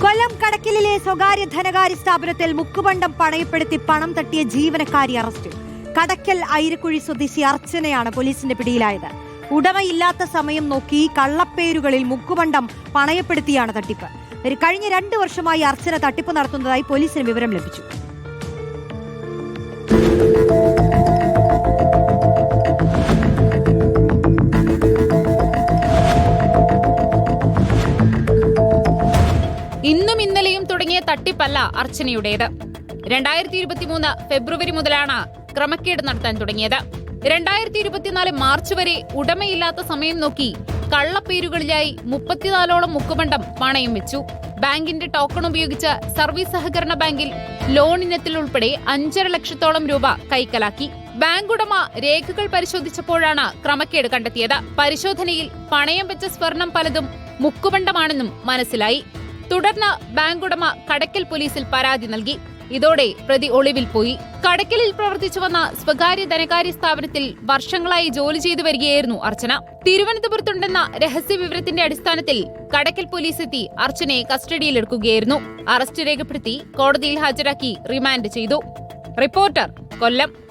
കൊല്ലം കടക്കിലെ സ്വകാര്യ ധനകാര്യ സ്ഥാപനത്തിൽ മുക്കുപണ്ടം പണയപ്പെടുത്തി പണം തട്ടിയ ജീവനക്കാരി അറസ്റ്റ്. കടക്കൽ ഐരക്കുഴി സ്വദേശി അർച്ചനയാണ് പോലീസിന്റെ പിടിയിലായത്. ഉടമയില്ലാത്ത സമയം നോക്കി കള്ളപ്പേരുകളിൽ മുക്കുപണ്ടം പണയപ്പെടുത്തിയാണ് തട്ടിപ്പ്. കഴിഞ്ഞ രണ്ടു വർഷമായി അർച്ചന തട്ടിപ്പ് നടത്തുന്നതായി പോലീസിന് വിവരം ലഭിച്ചു. ഇന്നും ഇന്നലെയും തുടങ്ങിയ തട്ടിപ്പല്ല അർച്ചനയുടേത്. രണ്ടായിരത്തി ഇരുപത്തിമൂന്ന് ഫെബ്രുവരി മുതലാണ് ക്രമക്കേട് നടത്താൻ തുടങ്ങിയത്. രണ്ടായിരത്തി ഇരുപത്തിനാല് മാർച്ച് വരെ ഉടമയില്ലാത്ത സമയം നോക്കി കള്ളപ്പേരുകളിലായി മുപ്പത്തിനാലോളം മുക്കുമണ്ടം പണയം വെച്ചു. ബാങ്കിന്റെ ടോക്കൺ ഉപയോഗിച്ച് സർവീസ് സഹകരണ ബാങ്കിൽ ലോൺ ഇനത്തിൽ ഉൾപ്പെടെ അഞ്ചര ലക്ഷത്തോളം രൂപ കൈക്കലാക്കി. ബാങ്ക് ഉടമ രേഖകൾ പരിശോധിച്ചപ്പോഴാണ് ക്രമക്കേട് കണ്ടെത്തിയത്. പരിശോധനയിൽ പണയം വെച്ച സ്വർണം പലതും മുക്കുമണ്ടമാണെന്നും മനസ്സിലായി. തുടർന്ന് ബാങ്ക് ഉടമ കടക്കൽ പോലീസിൽ പരാതി നൽകി. ഇതോടെ പ്രതി ഒളിവിൽ പോയി. കടക്കലിൽ പ്രവർത്തിച്ചു വന്ന സ്വകാര്യ ധനകാര്യ സ്ഥാപനത്തിൽ വർഷങ്ങളായി ജോലി ചെയ്തു വരികയായിരുന്നു അർച്ചന. തിരുവനന്തപുരത്തുണ്ടെന്ന രഹസ്യ വിവരത്തിന്റെ അടിസ്ഥാനത്തിൽ കടക്കൽ പോലീസ് എത്തി അർച്ചനയെ കസ്റ്റഡിയിലെടുക്കുകയായിരുന്നു. അറസ്റ്റ് രേഖപ്പെടുത്തി കോടതിയിൽ ഹാജരാക്കി റിമാൻഡ് ചെയ്തു. റിപ്പോർട്ടർ കൊല്ലം.